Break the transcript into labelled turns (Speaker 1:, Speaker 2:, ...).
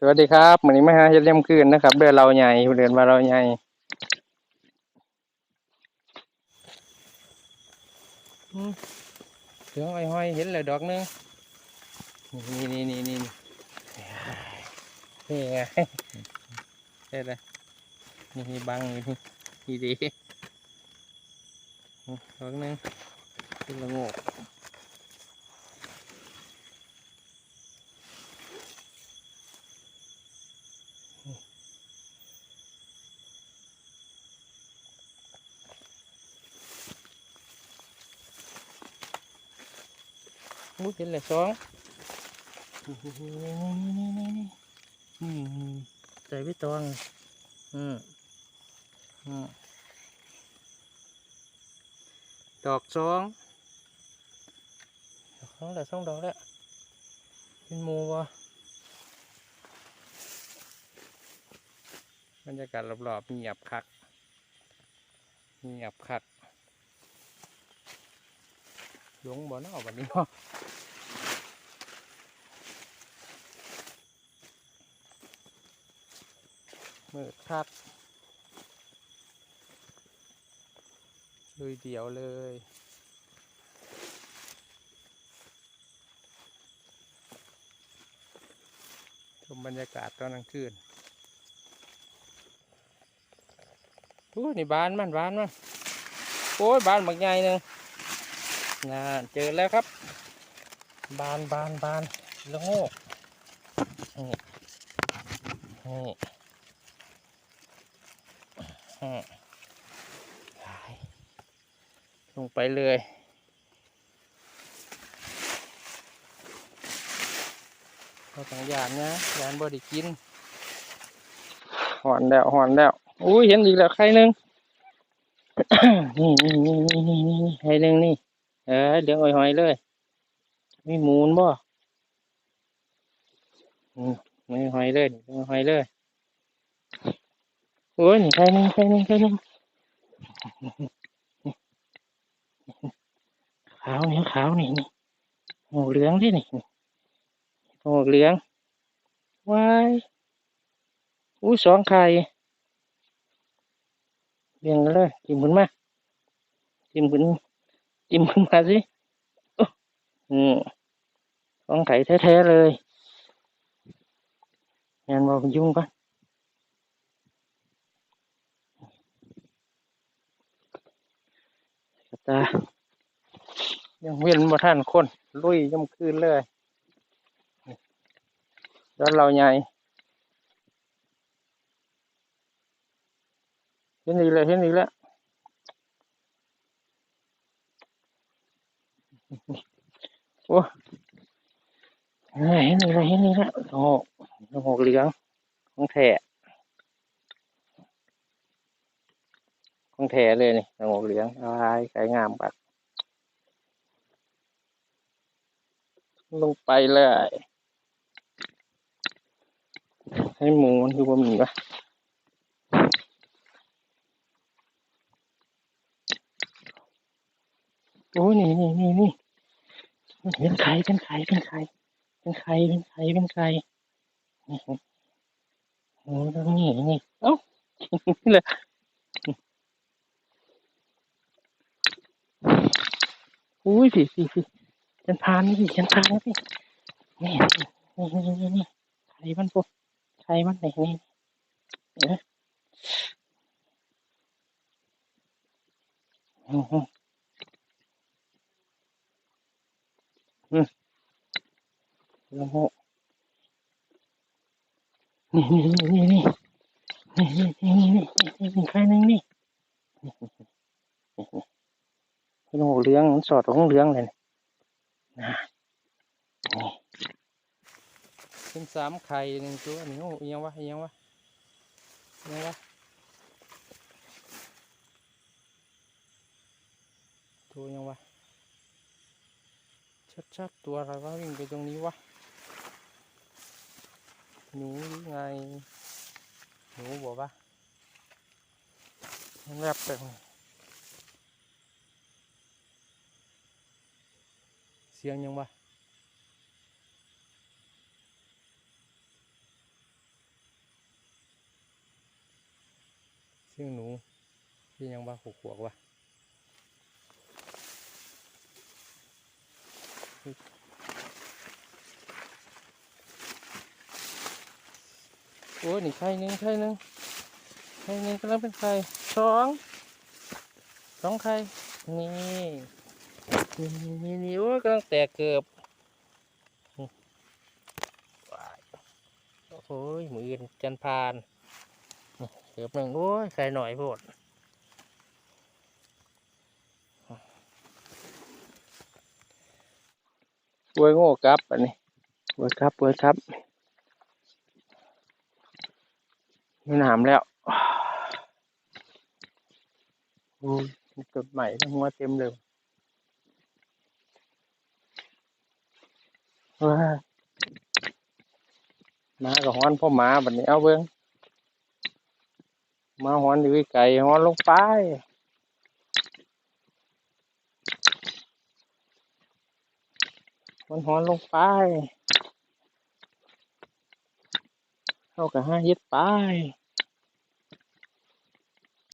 Speaker 1: สวัสดีครับวันนี้มาหาเฮ็ดเลี่ยมคืนนะครับ เดือนเราใหญ่เดือนว่าเราใหญ่เสืออ้อยห้อยเห็นเลยดอกนึงนี่นี่นี่นี่นี่ไงเห็นเลยนี่มีบังอยู่นี่ดีดอกนึงเป็นละโง มุดเห็นเลยสองอืมใจพี่ตองอืมอืมดอกสองดอกสองแล้วสองดอกแล้วเป็นมูวะบรรยากาศรอบๆเงียบคักเงียบคักหลงบ่เนอวันนี้เนาะ มืดครับลุยเดี่ยวเลยชมบรรยากาศตอนกลางคืนโอ้นี่บานมันบานมันโอ้ยบานบักใหญ่หนึ่งน่าเจอแล้วครับ บานบานบานละโงกนี่นี่ อืมไปลงไปเลยเราต้องยานนะยานบอดีกินหอนแล้วหอนแล้วอุ้ยเห็นอีกแล้วใครหนึ่งนี่นี่นี่นี่นี่นี่ใครหนึ่งนี่ เออเดี๋ยวอ่อยหอยเลยมีหมูนบ่อืมไม่หอยเลยไม่หอยเลย โอ้ยนี่ใครหนึ่งใครหนึ่งใครหนึ่งขาวนี่ขาวนี่นี่โอ้เหลืองที่นี่โอ้เหลืองว้ายอุ้สองไข่เลี้ยงกันเลยจิ้มขึ้นมาจิ้มขึ้นจิ้มขึ้นมาสิอ้อืมสองไข่แท้ๆเลยงานบอกยุ่งก่อน ตายังเวียนมาท่านคนลุยย่ำคืนเลยแล้วเราใหญ่เห็นอีกแล้วเห็นอีกแล้วโอ้เอ้ยเห็นอีกแล้วเห็นอีกแล้วโอ้โหเหลืองของแท้ ของแท้เลยนี่โอ้เหลืองลายสวยงามปัดลงไปเลย ให้หมูมันคือว่ามีวะโอ้นี่นี่นี่นี่เป็นไข่เป็นไข่เป็นไข่เป็นไข่เป็นไข่เป็นไข่นี่โอ้ตรงนี้นี่เอ้าเลย อุ้ยสิสิสิฉันพานนี่สิฉันพานนี่สินี่นี่นี่นี่นี่ไข่มันปุ๊ไข่มันนี่นี่เอ๊ะอืมอืมอืมโอ้โหนี่นี่นี่นี่นี่นี่นี่นี่นี่นี่ไข่หนึ่งนี่นี่นี่นี่ โอ้โหเหลืองมันสอดของเหลืองเลยนะนี่เป็นสามไข่หนึ่งตัวนี่โอ้ยยังวะยังวะยังวะตัวยังวะชัดๆตัวอะไรวะวิ่งไปตรงนี้วะหนูไงหนูบอกว่าแวบไป สียงยังวะเสียงหนูที่ยังว่าขวกขวกวะโอ้ยนี่ใครหนึ่งใครหนึ่งใครหนึ่งกำลังเป็นใครสองสองใครนี่ นี่นี่นี่โอ้กำลังแตกเกือบโอ้ยมืออนจันพานเกือบหนึ่งโอ้ยไข่หน่อยโพดเวยโง่กลับอันนี้เวยครับเวยครับมีหนามแล้วโอ้ยมีต้นใหม่ทั้งหัวเต็มเลย ว้ามากับฮ้อนพ่อหมาบัดนี้เอาเบิ้งมาฮ้อนอยู่ไกลฮ้อนลงไปมันฮ้อนลงไปเข้ากับห้าเฮ็ดไป